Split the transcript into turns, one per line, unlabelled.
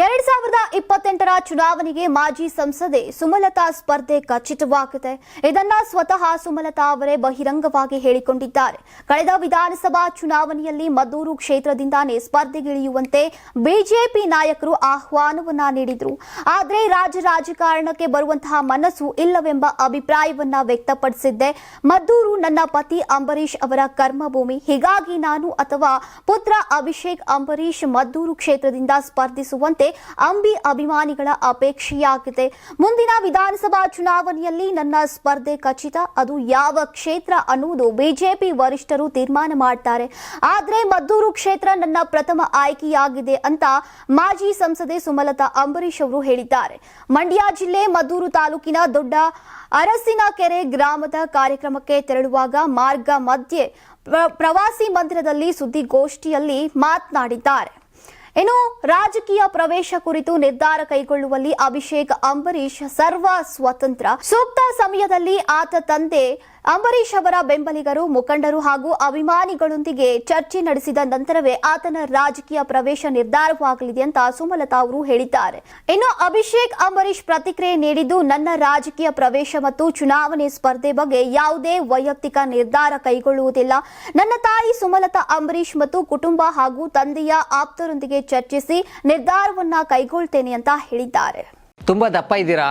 ಎರಡ್ ಸಾವಿರದ ಇಪ್ಪತ್ತೆಂಟರ ಚುನಾವಣೆಗೆ ಮಾಜಿ ಸಂಸದೆ ಸುಮಲತಾ ಸ್ಪರ್ಧೆ ಖಚಿತವಾಗಿದೆ. ಇದನ್ನ ಸ್ವತಃ ಸುಮಲತಾ ಅವರೇ ಬಹಿರಂಗವಾಗಿ ಹೇಳಿಕೊಂಡಿದ್ದಾರೆ. ಕಳೆದ ವಿಧಾನಸಭಾ ಚುನಾವಣೆಯಲ್ಲಿ ಮದ್ದೂರು ಕ್ಷೇತ್ರದಿಂದಾನೇ ಸ್ಪರ್ಧೆಗಿಳಿಯುವಂತೆ ಬಿಜೆಪಿ ನಾಯಕರು ಆಹ್ವಾನವನ್ನ ನೀಡಿದ್ರು. ಆದರೆ ರಾಜ್ಯ ರಾಜಕಾರಣಕ್ಕೆ ಬರುವಂತಹ ಮನಸ್ಸು ಇಲ್ಲವೆಂಬ ಅಭಿಪ್ರಾಯವನ್ನ ವ್ಯಕ್ತಪಡಿಸಿದ್ದೆ. ಮದ್ದೂರು ನನ್ನ ಪತಿ ಅಂಬರೀಷ್ ಅವರ ಕರ್ಮಭೂಮಿ. ಹೀಗಾಗಿ ನಾನು ಅಥವಾ ಪುತ್ರ ಅಭಿಷೇಕ್ ಅಂಬರೀಷ್ ಮದ್ದೂರು ಕ್ಷೇತ್ರದಿಂದ ಸ್ಪರ್ಧಿಸುವಂತೆ ಅಂಬಿ ಅಭಿಮಾನಿಗಳ ಅಪೇಕ್ಷೆಯಾಗಿದೆ. ಮುಂದಿನ ವಿಧಾನಸಭಾ ಚುನಾವಣೆಯಲ್ಲಿ ನನ್ನ ಸ್ಪರ್ಧೆ ಖಚಿತ. ಅದು ಯಾವ ಕ್ಷೇತ್ರ ಅನ್ನುವುದು ಬಿಜೆಪಿ ವರಿಷ್ಠರು ತೀರ್ಮಾನ ಮಾಡ್ತಾರೆ. ಆದರೆ ಮದ್ದೂರು ಕ್ಷೇತ್ರ ನನ್ನ ಪ್ರಥಮ ಆಯ್ಕೆಯಾಗಿದೆ ಅಂತ ಮಾಜಿ ಸಂಸದೆ ಸುಮಲತಾ ಅಂಬರೀಶ್ ಅವರು ಹೇಳಿದ್ದಾರೆ. ಮಂಡ್ಯ ಜಿಲ್ಲೆ ಮದ್ದೂರು ತಾಲೂಕಿನ ದೊಡ್ಡ ಅರಸಿನ ಕೆರೆ ಗ್ರಾಮದ ಕಾರ್ಯಕ್ರಮಕ್ಕೆ ತೆರಳುವಾಗ ಮಾರ್ಗ ಮಧ್ಯೆ ಪ್ರ- ಪ್ರವಾಸಿ ಮಂದಿರದಲ್ಲಿ ಸುದ್ದಿಗೋಷ್ಠಿಯಲ್ಲಿ ಮಾತನಾಡಿದ್ದಾರೆ. ಇನ್ನು ರಾಜಕೀಯ ಪ್ರವೇಶ ಕುರಿತು ನಿರ್ಧಾರ ಕೈಗೊಳ್ಳುವಲ್ಲಿ ಅಭಿಷೇಕ್ ಅಂಬರೀಶ್ ಸರ್ವ ಸ್ವತಂತ್ರ. ಸೂಕ್ತ ಸಮಯದಲ್ಲಿ ಆತ ತಂದೆ ಅಂಬರೀಷ್ ಅವರ ಬೆಂಬಲಿಗರು, ಮುಖಂಡರು ಹಾಗೂ ಅಭಿಮಾನಿಗಳೊಂದಿಗೆ ಚರ್ಚೆ ನಡೆಸಿದ ನಂತರವೇ ಆತನ ರಾಜಕೀಯ ಪ್ರವೇಶ ನಿರ್ಧಾರವಾಗಲಿದೆ ಅಂತ ಸುಮಲತಾ ಅವರು ಹೇಳಿದ್ದಾರೆ. ಇನ್ನು ಅಭಿಷೇಕ್ ಅಂಬರೀಷ್ ಪ್ರತಿಕ್ರಿಯೆ ನೀಡಿದ್ದು, ನನ್ನ ರಾಜಕೀಯ ಪ್ರವೇಶ ಮತ್ತು ಚುನಾವಣೆ ಸ್ಪರ್ಧೆ ಬಗ್ಗೆ ಯಾವುದೇ ವೈಯಕ್ತಿಕ ನಿರ್ಧಾರ ಕೈಗೊಳ್ಳುವುದಿಲ್ಲ. ನನ್ನ ತಾಯಿ ಸುಮಲತಾ ಅಂಬರೀಷ್ ಮತ್ತು ಕುಟುಂಬ ಹಾಗೂ ತಂದೆಯ ಆಪ್ತರೊಂದಿಗೆ ಚರ್ಚಿಸಿ ನಿರ್ಧಾರವನ್ನ ಕೈಗೊಳ್ತೇನೆ ಅಂತ ಹೇಳಿದ್ದಾರೆ.
ತುಂಬಾ ದಪ್ಪ ಇದ್ದೀರಾ?